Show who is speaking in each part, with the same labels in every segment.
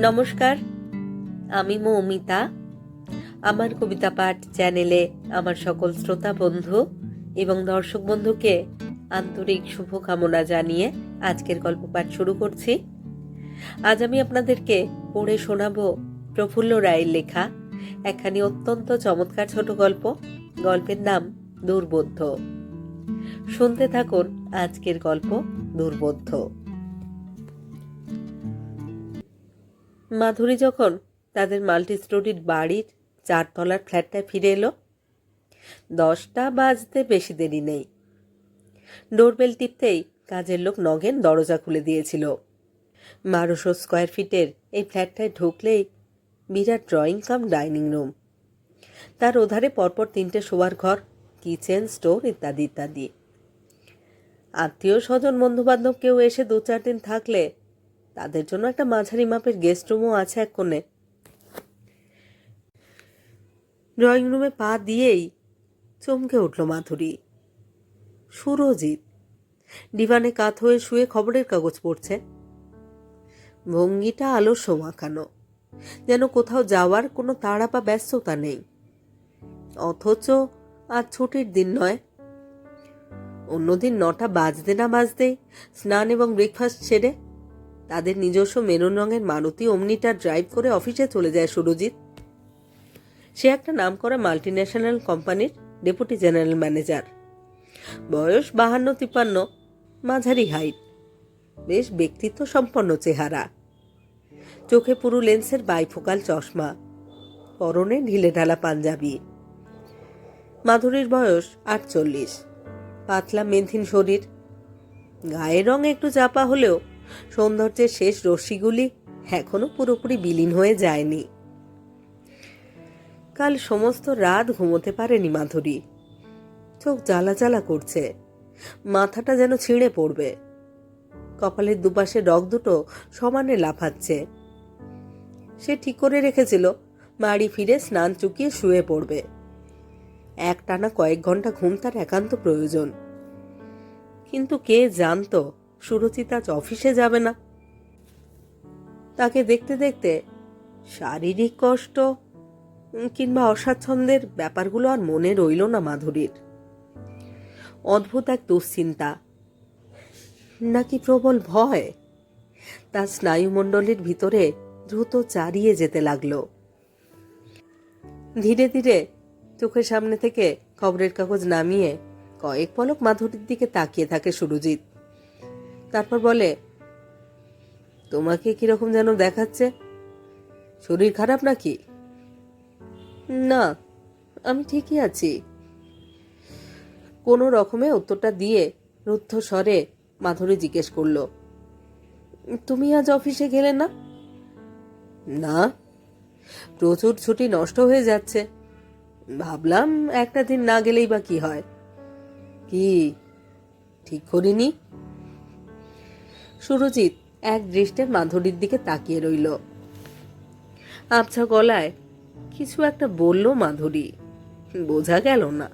Speaker 1: নমস্কার, আমি মৌমিতা। আমার কবিতা পাঠ চ্যানেলে আমার সকল শ্রোতা বন্ধু এবং দর্শক বন্ধুকে আন্তরিক শুভকামনা জানিয়ে আজকের গল্প পাঠ শুরু করছি। আজ আমি আপনাদেরকে পড়ে শোনাবো প্রফুল্ল রায়ের লেখা একখানি অত্যন্ত চমৎকার ছোট গল্প। গল্পের নাম দুর্বোধ্য। শুনতে থাকুন আজকের গল্প দুর্বোধ্য। মাধুরী যখন তাদের মাল্টি স্টোরির বাড়ির চারতলার ফ্ল্যাটটায় ফিরে এলো, দশটা বাজতে বেশি দেরি নেই। ডোরবেল টিপতেই কাজের লোক নগেন দরজা খুলে দিয়েছিল। বারোশো স্কোয়ার ফিটের এই ফ্ল্যাটটায় ঢুকলেই বিরাট ড্রয়িং কাম, ডাইনিং রুম। তার ওধারে পরপর তিনটে শোয়ার ঘর, কিচেন, স্টোর ইত্যাদি ইত্যাদি। আত্মীয় স্বজন বন্ধুবান্ধব কেউ এসে দু চার দিন থাকলে তাদের জন্য একটা মাঝারি মাপের গেস্ট রুমও আছে এক কোণে। ড্রয়িং রুমে পা দিয়েই চমকে উঠল মাধুরী। সুরজিৎ, ডিভানে কাত হয়ে শুয়ে খবরের কাগজ পড়ছে। ভঙ্গিটা আলস্য মাখানো, যেন কোথাও যাওয়ার কোনো তাড়া বা ব্যস্ততা নেই। অথচ আজ ছুটির দিন নয়। অন্যদিন নটা বাজতে না বাজতেই স্নান এবং ব্রেকফাস্ট সেরে তাদের নিজস্ব মেরুন রঙের মারুতি অমনিটা ড্রাইভ করে অফিসে চলে যায় সুরজিৎ। সে একটা নাম করা মাল্টি ন্যাশনাল কোম্পানির ডেপুটি জেনারেল ম্যানেজার বয়স বাহান্ন তিপ্পান্ন, মাঝারি হাইট বেশ ব্যক্তিত্ব সম্পন্ন চেহারা। চোখে পুরু লেন্সের বাইফোকাল চশমা। পরনে ঢিলে ঢালা পাঞ্জাবি। মাধুরীর বয়স আটচল্লিশ। পাতলা মেনথিন শরীর। গায়ের রং একটু চাপা হলেও সৌন্দর্যের শেষ রশ্মিগুলি এখনও পুরোপুরি বিলীন হয়ে যায়নি। কাল সমস্ত রাত ঘুমোতে পারেনি মাধুরী। চোখ জ্বালা জ্বালা করছে। মাথাটা যেন ছিঁড়ে পড়বে। কপালের দুপাশে রগ দুটো সমানে লাফাচ্ছে। সে ঠিক করে রেখেছিল, বাড়ি ফিরে স্নান চুকিয়ে শুয়ে পড়বে। এক টানা কয়েক ঘণ্টা ঘুম তার একান্ত প্রয়োজন। কিন্তু কে জানতো সুরজিৎ আজ অফিসে যাবে না। তাকে দেখতে দেখতে শারীরিক কষ্ট কিংবা অস্বাচ্ছন্দ্যের ব্যাপারগুলো আর মনে রইল না মাধুরীর। অদ্ভুত এক দুশ্চিন্তা, নাকি প্রবল ভয় তার স্নায়ুমণ্ডলীর ভিতরে দ্রুত চারিয়ে যেতে লাগল। ধীরে ধীরে চোখের সামনে থেকে খবরের কাগজ নামিয়ে কয়েক পলক মাধুরীর দিকে তাকিয়ে থাকে সুরজিৎ। তারপর বলে, তোমাকে কীরকম যেন দেখাচ্ছে? শরীর খারাপ নাকি? না, আমি ঠিকই আছি। কোনো রকমে উত্তরটা দিয়ে রুদ্ধ স্বরে মাধুরী জিজ্ঞেস করল, তুমি আজ অফিসে গেলে না? না, প্রচুর ছুটি নষ্ট হয়ে যাচ্ছে। ভাবলাম একটা দিন না গেলেই বা কি হয়? কি, ঠিক করিনি? সুরজিৎ এক দৃষ্টে মাধুরীর দিকে তাকিয়ে রইল। আবছা গলায় কিছু একটা বলল মাধুরী। বোঝা গেল না।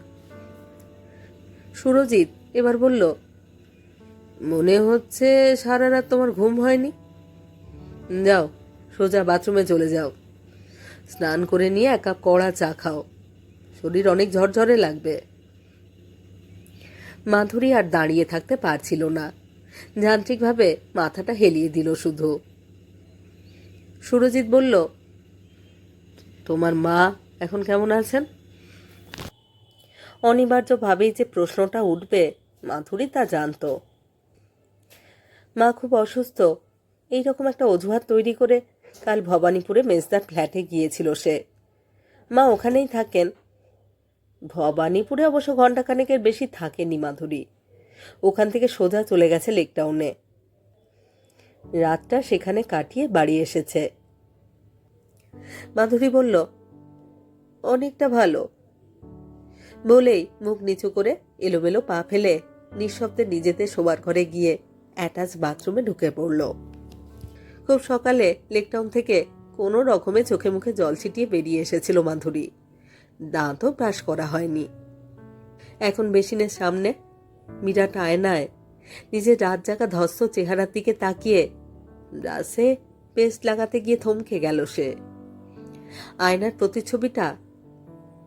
Speaker 1: সুরজিৎ এবার বলল, মনে হচ্ছে সারা রাত তোমার ঘুম হয়নি? যাও, সোজা বাথরুমে চলে যাও। স্নান করে নিয়ে এক কাপ কড়া চা খাও। শরীর অনেক ঝরঝরে লাগবে। মাধুরী আর দাঁড়িয়ে থাকতে পারছিল না। যান্ত্রিকভাবে মাথাটা হেলিয়ে দিল শুধু। সুরজিৎ বলল, তোমার মা এখন কেমন আছেন? অনিবার্যভাবেই যে প্রশ্নটা উঠবে, মাধুরী তা জানতো। মা খুব অসুস্থ। এই রকম একটা অজুহাত তৈরি করে কাল ভবানীপুরে মেজদার ফ্ল্যাটে গিয়েছিল সে। মা ওখানেই থাকেন। ভবানীপুরে অবশ্য ঘণ্টাখানেকের বেশি থাকেনি মাধুরী। ওখান থেকে সোজা চলে গেছে লেকটাউনে রাতটা সেখানে কাটিয়ে বাড়ি এসেছে। মাধুরী বলল, অনেকটা ভালো। বলেই মুখ নিচু করে এলোমেলো পা ফেলে নিঃশব্দে নিজেদের শোবার ঘরে গিয়ে অ্যাটাচ বাথরুমে ঢুকে পড়ল। খুব সকালে লেকটাউন থেকে কোনো রকমে চোখে মুখে জল ছিটিয়ে বেরিয়ে এসেছিল মাধুরী। দাঁতও ব্রাশ করা হয়নি। এখন বেসিনের সামনে বিরাট আয়নায় নিজের রাত জাগা ধস্ত চেহারার দিকে তাকিয়ে ব্রাশে পেস্ট লাগাতে গিয়ে থমকে গেল সে। আয়নার প্রতিচ্ছবিটা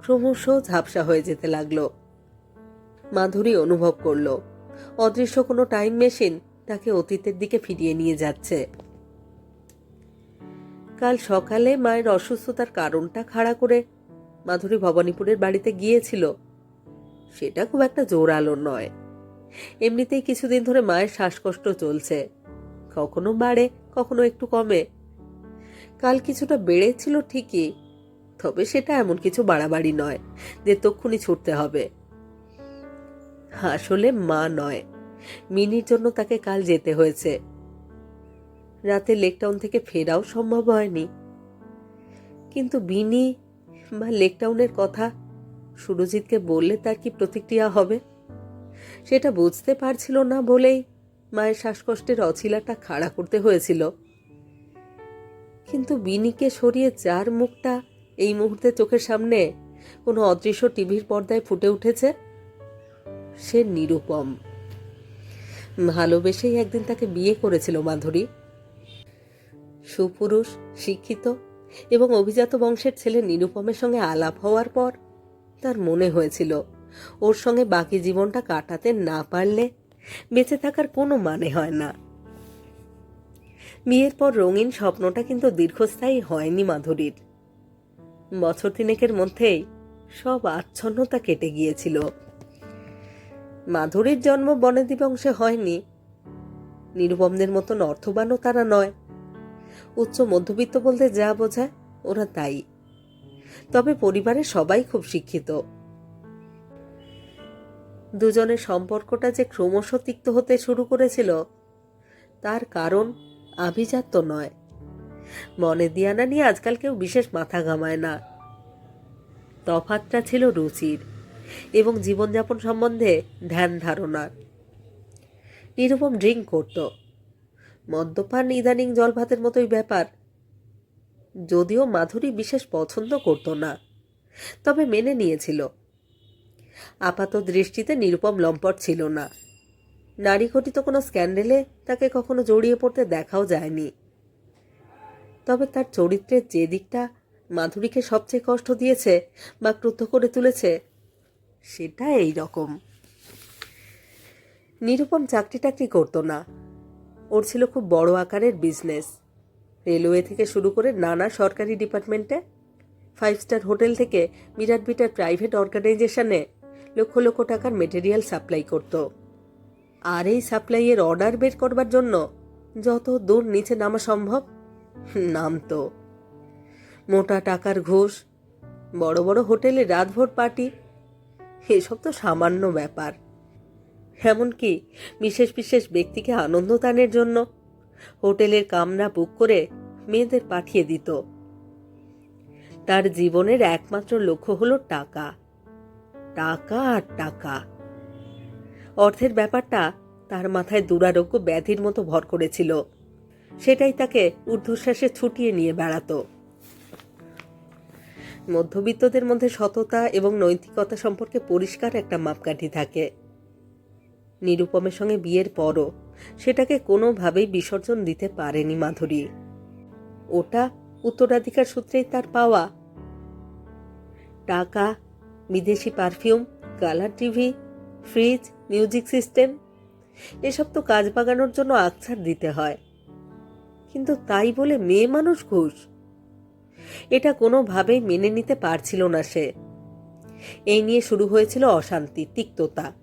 Speaker 1: ক্রমশ ঝাপসা হয়ে যেতে লাগল। মাধুরী অনুভব করল, অদৃশ্য কোনো টাইম মেশিন তাকে অতীতের দিকে ফিরিয়ে নিয়ে যাচ্ছে। কাল সকালে মায়ের অসুস্থতার কারণটা খাড়া করে মাধুরী ভবানীপুরের বাড়িতে গিয়েছিল। সেটা খুব একটা জোরালো নয়। এমনিতেই কিছুদিন ধরে মায়ের শ্বাসকষ্ট চলছে। কখনো বাড়ে, কখনো একটু কমে। কাল কিছুটা বেড়েছিল ঠিকই, তবে সেটা এমন কিছু বাড়াবাড়ি নয়, যে তক্ষুনি ছুটতে হবে। আসলে মা নয়, মিনির জন্য তাকে কাল যেতে হয়েছে। রাতে লেকটাউন থেকে ফেরাও সম্ভব হয়নি। কিন্তু বিনি বা লেকটাউনের কথা সুরজিৎকে বললে তার কি প্রতিক্রিয়া হবে? সেটা বুঝতে পারছিল না বলেই মায়ের শ্বাসকষ্টের অছিলাটা খাড়া করতে হয়েছিল। কিন্তু বিনিকে সরিয়ে যার মুখটা এই মুহূর্তে চোখের সামনে কোনো অদৃশ্য টিভির পর্দায় ফুটে উঠেছে, সে নিরুপম। ভালোবেসেই একদিন তাকে বিয়ে করেছিল মাধুরী। সুপুরুষ, শিক্ষিত এবং অভিজাত বংশের ছেলে নিরুপমের সঙ্গে আলাপ হওয়ার পর তার মনে হয়েছিল ওর সঙ্গে বাকি জীবনটা কাটাতে না পারলে বেঁচে থাকার কোনো মানে হয় না। বিয়ের পর রঙিন স্বপ্নটা কিন্তু দীর্ঘস্থায়ী হয়নি মাধুরীর। বছর তিনেকের মধ্যেই সব আচ্ছন্নতা কেটে গিয়েছিল। মাধুরীর জন্ম বনেদি বংশে হয়নি। নিরুপমদের মতন অর্থবানও তারা নয়। উচ্চ মধ্যবিত্ত বলতে যা বোঝায় ওরা তাই। তবে পরিবারের সবাই খুব শিক্ষিত। দুজনের সম্পর্কটা যে ক্রমশ তিক্ত হতে শুরু করেছিল, তার কারণ আভিজাত্য নয়। মনে দিয়ানা নিয়ে আজকাল কেউ বিশেষ মাথা ঘামায় না। তফাতটা ছিল রুচির এবং জীবনযাপন সম্বন্ধে ধ্যান ধারণার নিরুপম ড্রিঙ্ক করত। মদ্যপান ইদানিং জল ভাতের মতোই ব্যাপার। যদিও মাধুরী বিশেষ পছন্দ করত না, তবে মেনে নিয়েছিল। আপাত দৃষ্টিতে নিরুপম লম্পট ছিল না। নারী ঘটিত কোনো স্ক্যান্ডেলে তাকে কখনো জড়িয়ে পড়তে দেখাও যায়নি। তবে তার চরিত্রের যে দিকটা মাধুরীকে সবচেয়ে কষ্ট দিয়েছে বা ক্রুদ্ধ করে তুলেছে, সেটা এই রকম। নিরুপম চাকরি টাকরি করতো না। ওর ছিল খুব বড় আকারের বিজনেস। রেলওয়ে থেকে শুরু করে নানা সরকারি ডিপার্টমেন্টে, ফাইভ স্টার হোটেল থেকে বিরাট বিরাট প্রাইভেট অর্গানাইজেশনে লক্ষ লক্ষ টাকার মেটেরিয়াল সাপ্লাই করত। আর এই সাপ্লাইয়ের অর্ডার বের করবার জন্য যত দূর নিচে নামা সম্ভব নামতো মোটা টাকার ঘোষ, বড় বড় হোটেলে রাতভর পার্টি এসব তো সামান্য ব্যাপার। এমনকি বিশেষ বিশেষ ব্যক্তিকে আনন্দদানের জন্য হোটেলের কামরা বুক করে মেয়েদের পাঠিয়ে দিত। তার জীবনের একমাত্র লক্ষ্য হলো টাকা। টাকা আর টাকা। অর্থের ব্যাপারটা তার মাথায় দুরারোগ্য ব্যাধির মতো ভর করেছিল। সেটাই তাকে ঊর্ধ্বশ্বাসে ছুটিয়ে নিয়ে বেড়াতো। মধ্যবিত্তদের মধ্যে সততা এবং নৈতিকতা সম্পর্কে পরিষ্কার একটা মাপকাঠি থাকে। নিরুপমের সঙ্গে বিয়ের পরও সেটাকে কোনোভাবেই বিসর্জন দিতে পারেনি মাধুরী। ওটা উত্তরাধিকার সূত্রেই তার পাওয়া। টাকা বিদেশি perfume, colour TV, fridge, music system, এসব তো কাজ বাগানোর জন্য আকছার দিতে হয়। কিন্তু তাই বলে মেয়ে মানুষ ঘুষ? এটা কোনোভাবেই মেনে নিতে পারছিল না সে। এই নিয়ে শুরু হয়েছিল অশান্তি, তিক্ততা।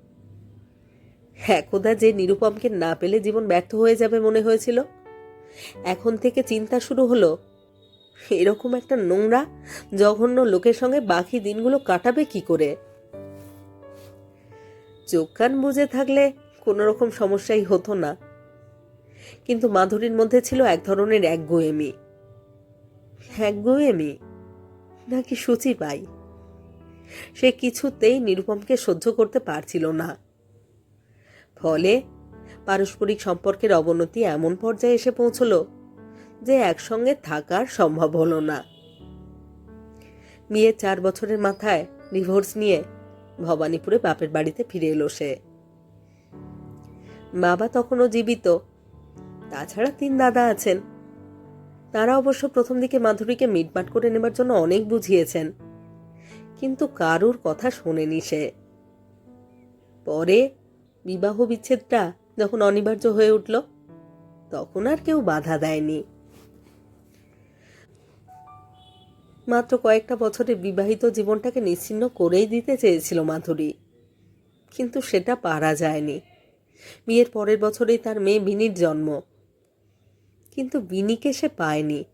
Speaker 1: একদা যে নিরুপমকে না পেলে জীবন ব্যর্থ হয়ে যাবে মনে হয়েছিল। এখন থেকে চিন্তা শুরু হলো এরকম একটা নোংরা, জঘন্য লোকের সঙ্গে বাকি দিনগুলো কাটাবে কি করে? চোখ কান বুঝে থাকলে কোনো রকম সমস্যাই হতো না। কিন্তু মাধুরীর মধ্যে ছিল এক ধরনের একগুয়েমি। একগুয়েমি? নাকি সূচি পাই? সে কিছুতেই নিরুপমকে সহ্য করতে পারছিল না। ফলে পারস্পরিক সম্পর্কের অবনতি এমন পর্যায়ে এসে পৌঁছলো যে একসঙ্গে থাকার সম্ভব হলো না। বিয়ের চার বছরের মাথায় ডিভোর্স নিয়ে ভবানীপুরে বাপের বাড়িতে ফিরে এলো সে। বাবা তখনও জীবিত। তাছাড়া তিন দাদা আছেন। তারা অবশ্য প্রথম দিকে মাধুরীকে মিটমাট করে নেবার জন্য অনেক বুঝিয়েছেন। কিন্তু কারুর কথা শোনেনি সে। পরে বিবাহ বিচ্ছেদটা যখন অনিবার্য হয়ে উঠল, তখন আর কেউ বাধা দেয়নি। মাত্র কয়েকটা বছরে বিবাহিত জীবনটাকে নিশ্চিন্ন করেই দিতে চেয়েছিল মাধুরী। কিন্তু সেটা পারা যায়নি। বিয়ের পরের বছরেই তার মেয়ে বিনির জন্ম। কিন্তু বিনিকে সে পায়নি।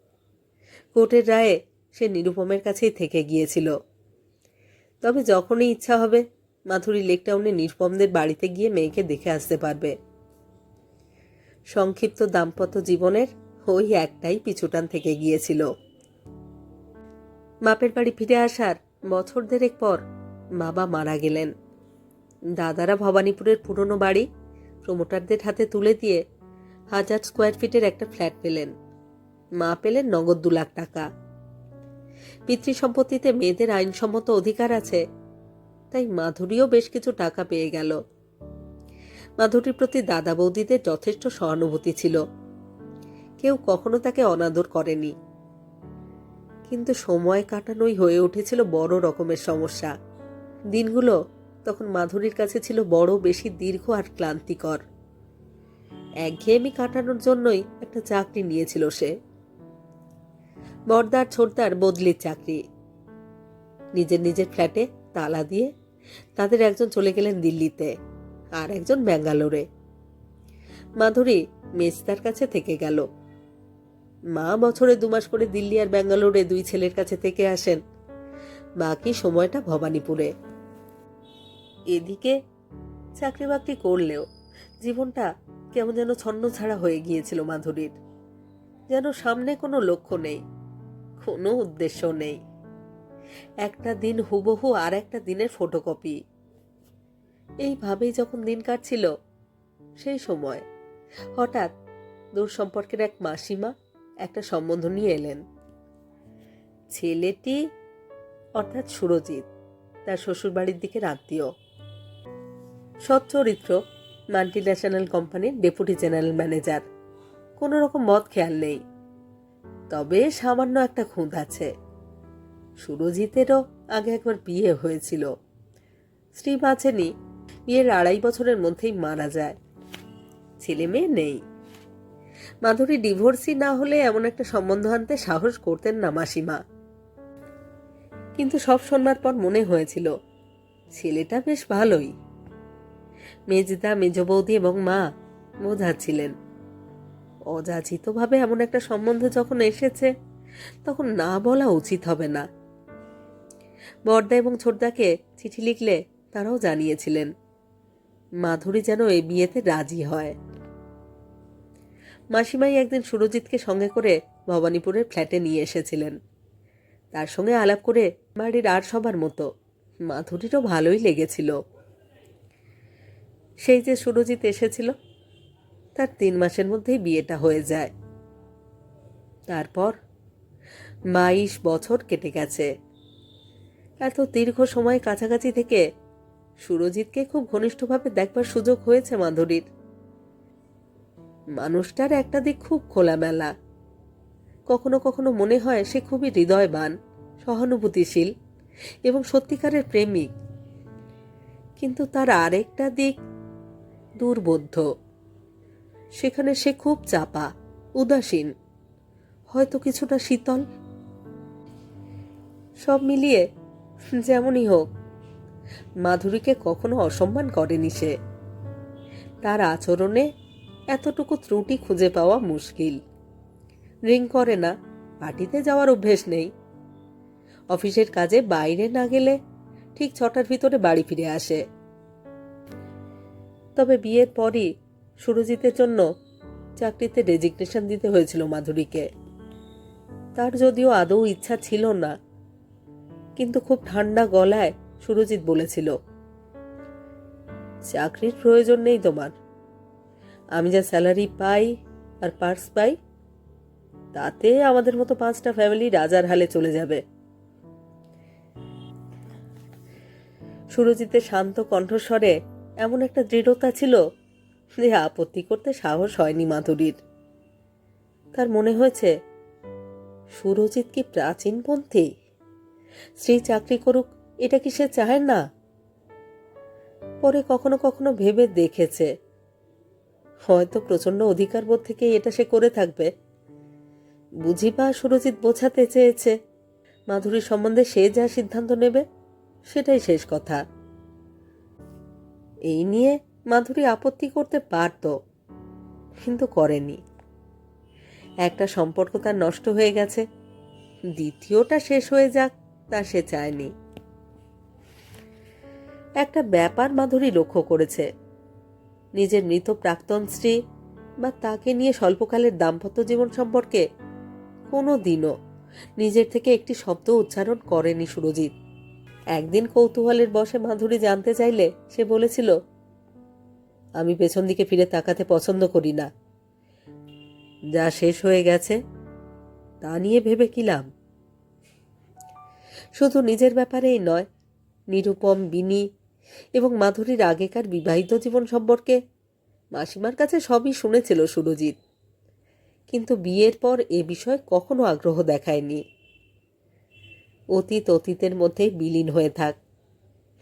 Speaker 1: কোর্টের রায়ে সে নিরুপমের কাছেই থেকে গিয়েছিল। তবে যখনই ইচ্ছা হবে, মাধুরী লেকটাউনে নিরুপমদের বাড়িতে গিয়ে মেয়েকে দেখে আসতে পারবে। সংক্ষিপ্ত দাম্পত্য জীবনের ওই একটাই পিছুটান থেকে গিয়েছিল। বাপের বাড়ি ফিরে আসার বছর দেড়েক পর বাবা মারা গেলেন। দাদারা ভবানীপুরের পুরনো বাড়ি প্রমোটারদের হাতে তুলে দিয়ে হাজার স্কোয়ার ফিটের একটা ফ্ল্যাট পেলেন। মা পেলেন নগদ দু লাখ টাকা। পিতৃ সম্পত্তিতে মেয়েদের আইনসম্মত অধিকার আছে, তাই মাধুরীও বেশ কিছু টাকা পেয়ে গেল। মাধুরীর প্রতি দাদা বৌদিদের যথেষ্ট সহানুভূতি ছিল। কেউ কখনো তাকে অনাদর করেনি। কিন্তু সময় কাটানোই হয়ে উঠেছিল বড় রকমের সমস্যা। দিনগুলো তখন মাধুরীর কাছে ছিল বড়, বেশি দীর্ঘ আর ক্লান্তিকর। একঘেয়েমি কাটানোর জন্যই একটা চাকরি নিয়েছিল সে। বর্দার ছোটদার বদলির চাকরি। নিজের নিজের ফ্ল্যাটে তালা দিয়ে তাদের একজন চলে গেলেন দিল্লিতে আর একজন ব্যাঙ্গালোরে। মাধুরী মেজদার কাছে থেকে গেল। মা বছরে দু মাস করে দিল্লি আর ব্যাঙ্গালোরে দুই ছেলের কাছে থেকে আসেন। বাকি সময়টা ভবানীপুরে। এদিকে চাকরি বাকরি করলেও জীবনটা কেমন যেন ছন্ন ছাড়া হয়ে গিয়েছিল মাধুরীর। যেন সামনে কোনো লক্ষ্য নেই, কোনো উদ্দেশ্য নেই। একটা দিন হুবহু আর একটা দিনের ফটোকপি। এইভাবেই যখন দিন কাটছিল, সেই সময় হঠাৎ দূর সম্পর্কের এক মাসিমা একটা সম্বন্ধ নিয়ে এলেন। ছেলেটি, অর্থাৎ সুরজিৎ, তার শ্বশুরবাড়ির দিকে আত্মীয়। সৎ চরিত্র মাল্টি ন্যাশনাল কোম্পানির ডেপুটি জেনারেল ম্যানেজার কোনো রকম মত খেয়াল নেই। তবে সামান্য একটা খুঁত আছে। সুরজিতেরও আগে একবার বিয়ে হয়েছিল। স্ত্রী বাঁচেনি, বিয়ের আড়াই বছরের মধ্যেই মারা যায়। ছেলে মেয়ে নেই। মাধুরী ডিভোর্সি না হলে এমন একটা সম্বন্ধ আনতে সাহস করতেন না মাসিমা। কিন্তু সব শোনবার পর মনে হয়েছিল, ছেলেটা বেশ ভালোই। মেজদা মেজ বৌদি এবং মা বোঝাচ্ছিলেন, অযাচিতভাবে এমন একটা সম্বন্ধ যখন এসেছে, তখন না বলা উচিত হবে না। বর্দা এবং ছোটদাকে চিঠি লিখলে তারাও জানিয়েছিলেন, মাধুরী যেন এই বিয়েতে রাজি হয়। মাসিমাই একদিন সুরজিৎকে সঙ্গে করে ভবানীপুরের ফ্ল্যাটে নিয়ে এসেছিলেন। তার সঙ্গে আলাপ করে বাড়ির আর সবার মতো মাধুরীরও ভালোই লেগেছিল। সেই যে সুরজিৎ এসেছিল, তার তিন মাসের মধ্যেই বিয়েটা হয়ে যায়। তারপর বাইশ বছর কেটে গেছে। এত দীর্ঘ সময় কাছাকাছি থেকে সুরজিৎকে খুব ঘনিষ্ঠভাবে দেখবার সুযোগ হয়েছে মাধুরীর। মানুষটার একটা দিক খুব খোলামেলা। কখনো কখনো মনে হয় সে খুবই হৃদয়বান, সহানুভূতিশীল এবং সত্যিকারের প্রেমিক। কিন্তু তার আরেকটা দিক দুর্বোধ্য। সেখানে সে খুব চাপা, উদাসীন, হয়তো কিছুটা শীতল। সব মিলিয়ে যেমনই হোক, মাধুরীকে কখনো অসম্মান করেনি সে। তার আচরণে এতটুকু ত্রুটি খুঁজে পাওয়া মুশকিল। রিং করে না, পার্টিতে যাওয়ার অভ্যেস নেই। অফিসের কাজে বাইরে না গেলে ঠিক ছটার ভিতরে বাড়ি ফিরে আসে। তবে বিয়ের পরই সুরজিতের জন্য চাকরিতে রেজিগনেশন দিতে হয়েছিল মাধুরীকে। তার যদিও আদৌ ইচ্ছা ছিল না, কিন্তু খুব ঠান্ডা গলায় সুরজিৎ বলেছিল, চাকরির প্রয়োজন নেই তোমার। আমি যা স্যালারি পাই আর পার্স পাই, তাতে আমাদের মতো পাঁচটা ফ্যামিলি রাজার হালে চলে যাবে। সুরজিতের শান্ত কণ্ঠস্বরে এমন একটা দৃঢ়তা ছিল যে আপত্তি করতে সাহস হয়নি মাধুরীর। তার মনে হয়েছে, সুরজিৎ কি প্রাচীনপন্থী? স্ত্রী চাকরি করুক, এটা কি সে চায় না? পরে কখনো কখনো ভেবে দেখেছে। হয়তো প্রচণ্ড অধিকারবোধ থেকে এটা সে করে থাকবে। বুঝি বা সুরজিৎ বোঝাতে চেয়েছে মাধুরী সম্বন্ধে সে যা সিদ্ধান্ত নেবে, সেটাই শেষ কথা। এই নিয়ে মাধুরী আপত্তি করতে পারত, কিন্তু করেনি। একটা সম্পর্ক তার নষ্ট হয়ে গেছে, দ্বিতীয়টা শেষ হয়ে যাক, তা সে চায়নি। একটা ব্যাপার মাধুরী লক্ষ্য করেছে নিজের মৃত প্রাক্তন স্ত্রী বা তাকে নিয়ে স্বল্পকালের দাম্পত্য জীবন সম্পর্কে কোনো দিনও নিজের থেকে একটি শব্দ উচ্চারণ করেনি সুরজিৎ। একদিন কৌতূহলের বসে মাধুরী জানতে চাইলে সে বলেছিল, আমি পেছন দিকে ফিরে তাকাতে পছন্দ করি না। যা শেষ হয়ে গেছে, তা নিয়ে ভেবে কি লাভ? শুধু নিজের ব্যাপারেই নয়, নিরুপম, বিনি এবং মাধুরীর আগেকার বিবাহিত জীবন সম্পর্কে মাসিমার কাছে সবই শুনেছিল সুরজিৎ। কিন্তু বিয়ের পর এ বিষয়ে কখনো আগ্রহ দেখায়নি। অতীত অতীতের মধ্যে বিলীন হয়ে থাক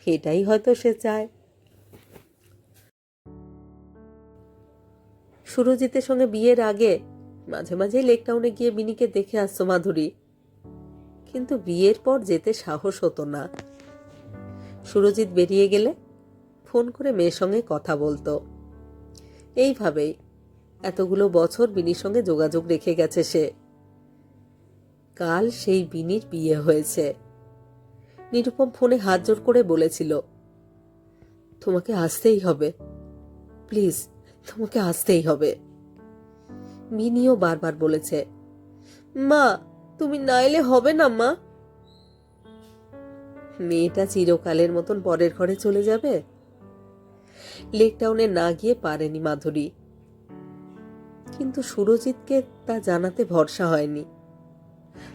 Speaker 1: এটাই হয়তো সে চায়। সুরজিতের সঙ্গে বিয়ের আগে মাঝে মাঝে লেকটাউনে গিয়ে বিনিকে দেখে আসতো মাধুরী। কিন্তু বিয়ের পর যেতে সাহস হতো না। সুরজিৎ বেরিয়ে গেলে ফোন করে মেয়ের সঙ্গে কথা বলতো। এইভাবেই এতগুলো বছর বিনির সঙ্গে যোগাযোগ রেখে গেছে সে। কাল সেই বিনির বিয়ে হয়েছে। নিরুপম ফোনে হাত জোর করে বলেছিল, তোমাকে আসতেই হবে। প্লিজ, তোমাকে আসতেই হবে। মিনিও বারবার বলেছে, মা, তুমি না এলে হবে না মা। মেয়েটা চিরকালের মতন পরের ঘরে চলে যাবে? লেকটাউনে না গিয়ে পারেনি মাধুরী। কিন্তু সুরজিৎকে তা জানাতে ভরসা হয়নি।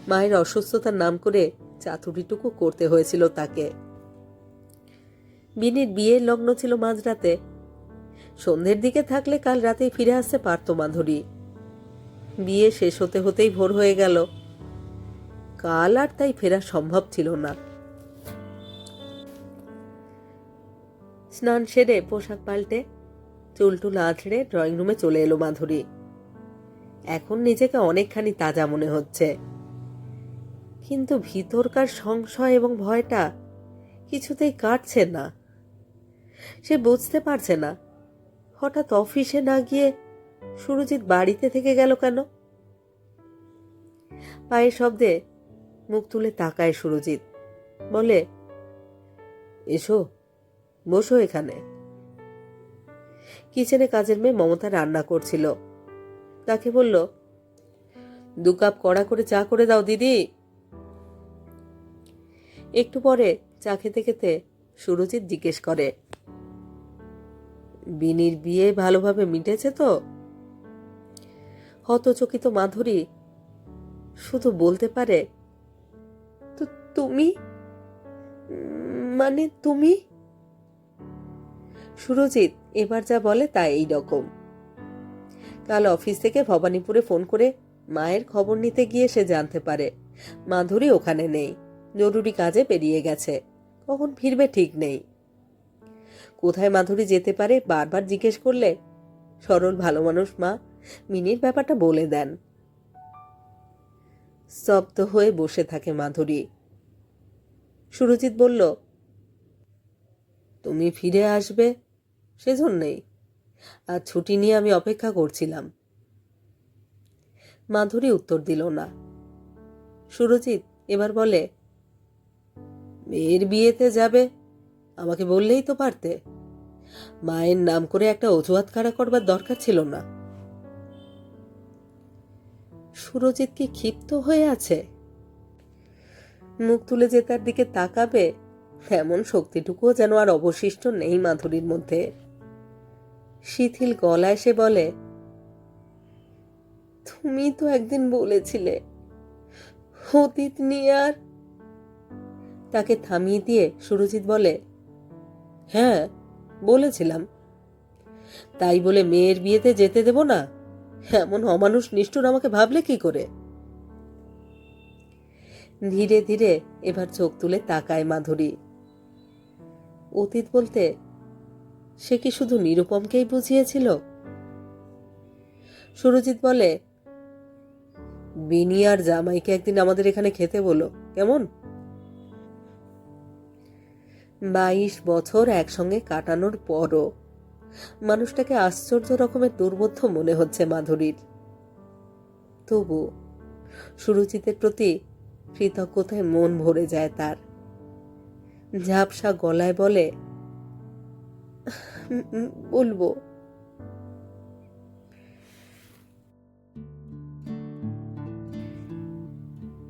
Speaker 1: মায়ের অসুস্থতার নাম করে চাতুরিটুকু করতে হয়েছিল তাকে। বিনির বিয়ের লগ্ন ছিল মাঝরাতে। সন্ধ্যের দিকে থাকলে কাল রাতেই ফিরে আসতে পারত মাধুরী। বিয়ে শেষ হতে হতেই ভোর হয়ে গেল। কাল আর তাই ফেরা সম্ভব ছিল না। স্নান সেরে পোশাক পাল্টে চুলটুল আছড়ে ড্রয়িং রুমে চলে এলো মাধুরী। এখন নিজেকে অনেকখানি তাজা মনে হচ্ছে। কিন্তু ভিতরকার সংশয় এবং ভয়টা কিছুতেই কাটছে না। সে বুঝতে পারছে না। হঠাৎ অফিসে না গিয়ে সুরজিৎ বাড়িতে থেকে গেল কেন? পায়ের শব্দে মুখ তুলে তাকায় সুরজিৎ। বলে, এসো। বসো এখানে। কিচেনে কাজের মেয়ে মমতা রান্না করছিল। তাকে বলল, দু কাপ কড়া করে চা করে দাও দিদি। একটু পরে চা খেতে খেতে সুরজিৎ জিজ্ঞেস করে, বিনির বিয়ে ভালোভাবে মিটেছে তো? হতচকিত মাধুরী, শুধু বলতে পারে? তো তুমি? মানে তুমি? সুরজিৎ, এবার যা বলে তা এই রকম। কাল অফিস থেকে ভবানীপুরে ফোন করে মায়ের খবর নিতে গিয়ে সে জানতে পারে, মাধুরী ওখানে নেই, জরুরি কাজে বেরিয়ে গেছে, কখন ফিরবে ঠিক নেই। কোথায় মাধুরী যেতে পারে বারবার জিজ্ঞেস করলে সরল ভালো মানুষ মা, মিনির ব্যাপারটা বলে দেন। স্তব্ধ হয়ে বসে থাকে মাধুরী। সুরজিৎ বলল, তুমি ফিরে আসবে সেজন্যেই। আর ছুটি নিয়ে আমি অপেক্ষা করছিলাম। মাধুরী উত্তর দিল না। সুরজিৎ এবার বলে, মেয়ের বিয়েতে যাবে? আমাকে বললেই তো পারতে। মায়ের নাম করে একটা অজুহাত খাড়া করবার দরকার ছিল না। সুরজিৎ কি ক্ষিপ্ত হয়ে আছে? মুখ তুলে যে তার দিকে তাকাবে, এমন শক্তিটুকুও যেন আর অবশিষ্ট নেই মাধুরীর মধ্যে। শিথিল গলায় সে বলে, তুমি তো একদিন বলেছিলে, অতীত নিয়ে আর তাকে থামিয়ে দিয়ে সুরজিৎ বলে হ্যাঁ বলেছিলাম। তাই বলে মেয়ের বিয়েতে যেতে দেব না? এমন অমানুষ নিষ্ঠুর আমাকে ভাবলে কি করে? ধীরে ধীরে এবার চোখ তুলে তাকায় মাধুরী। অতীত বলতে সে কি শুধু নিরুপমকেই বুঝিয়েছিল? সুরজিৎ বলে বিনি আর জামাইকে একদিন আমাদের এখানে খেতে বলো কেমন? বাইশ বছর একসঙ্গে কাটানোর পরও মানুষটাকে আশ্চর্য রকমের দুর্বোধ্য মনে হচ্ছে মাধুরীর। তবু সুরুচিতের প্রতি কৃতজ্ঞতায় মন ভরে যায় তার। ঝাপসা গলায় বলে "উম, উম, বলব।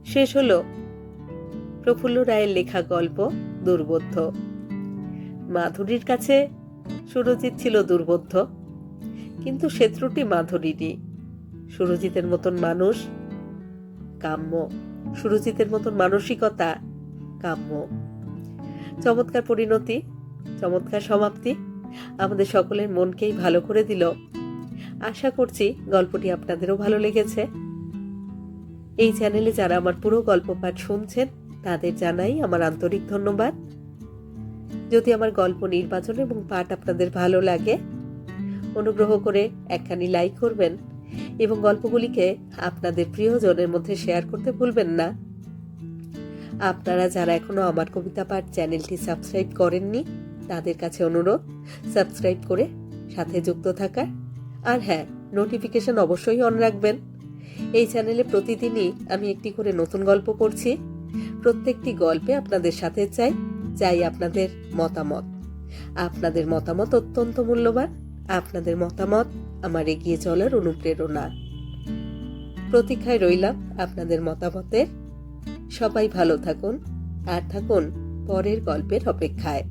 Speaker 1: শেষ হলো প্রফুল্ল রায়ের লেখা গল্প দুর্বোধ্য। মাধুরীর কাছে সুরজিৎ ছিল দুর্বোধ্য, কিন্তু শত্রুটি মাধুরীরই। সুরজিতের মতন মানুষ কাম্য। সুরজিতের মতন মানসিকতা কাম্য। চমৎকার পরিণতি চমৎকার সমাপ্তি। আমাদের সকলের মনকেই ভালো করে দিল। আশা করছি গল্পটি আপনাদেরও ভালো লেগেছে। এই চ্যানেলে যারা আমার পুরো গল্প পাঠ শুনছেন, তাদের জানাই আমার আন্তরিক ধন্যবাদ। যদি আমার গল্প নির্বাচন এবং পাঠ আপনাদের ভালো লাগে, অনুগ্রহ করে একখানি লাইক করবেন এবং গল্পগুলিকে আপনাদের প্রিয়জনের মধ্যে শেয়ার করতে ভুলবেন না। আপনারা যারা এখনও আমার কবিতা পাঠ চ্যানেলটি সাবস্ক্রাইব করেননি তাদের কাছে অনুরোধ, সাবস্ক্রাইব করে সাথে যুক্ত থাকার। আর হ্যাঁ নোটিফিকেশন অবশ্যই অন রাখবেন। এই চ্যানেলে প্রতিদিনই আমি একটি করে নতুন গল্প করছি প্রত্যেকটি গল্পে আপনাদের সাথে চাই চাই আপনাদের মতামত। আপনাদের মতামত অত্যন্ত মূল্যবান। আপনাদের মতামত আমার এগিয়ে চলার অনুপ্রেরণা। প্রতীক্ষায় রইলাম আপনাদের মতামতের। সবাই ভালো থাকুন, আর থাকুন পরের গল্পের অপেক্ষায়।